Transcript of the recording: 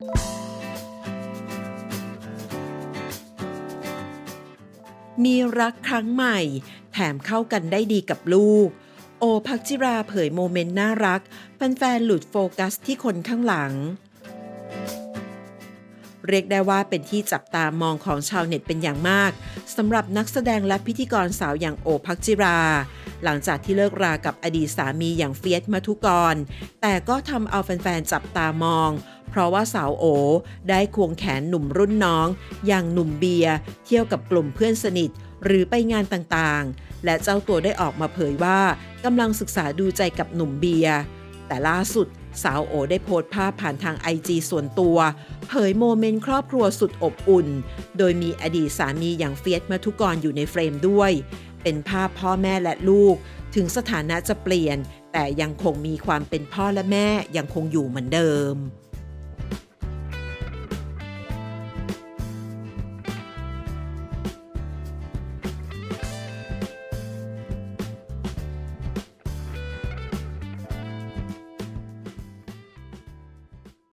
มีรักครั้งใหม่ แถมเข้ากันได้ดีกับลูก โอพักจิราเผยโมเมนต์น่ารักแฟนๆหลุดโฟกัสที่คนข้างหลัง เรียกได้ว่าเป็นที่จับตามองของชาวเน็ตเป็นอย่างมากสำหรับนักแสดงและพิธีกรสาวอย่างโอพักจิรา หลังจากที่เลิกรากับอดีตสามีอย่างเฟียสมาทุกร แต่ก็ทำเอาแฟนๆจับตามอง เพราะว่าสาวโอได้ควงแขนหนุ่มรุ่นน้อง อย่างหนุ่มเบียร์เที่ยวกับกลุ่มเพื่อนสนิท หรือไปงานต่างๆ และเจ้าตัวได้ออกมาเผยว่ากำลังศึกษาดูใจกับหนุ่มเบียร์แต่ล่าสุดสาวโอได้โพสต์ภาพผ่านทางไอจีส่วนตัว เผยโมเมนต์ครอบครัวสุดอบอุ่น โดยมีอดีตสามีอย่างเฟียสมาทุกรอยู่ในเฟรมด้วย เป็นภาพพ่อแม่และลูก ถึงสถานะจะเปลี่ยน แต่ยังคงมีความเป็นพ่อและแม่ยังคงอยู่เหมือนเดิม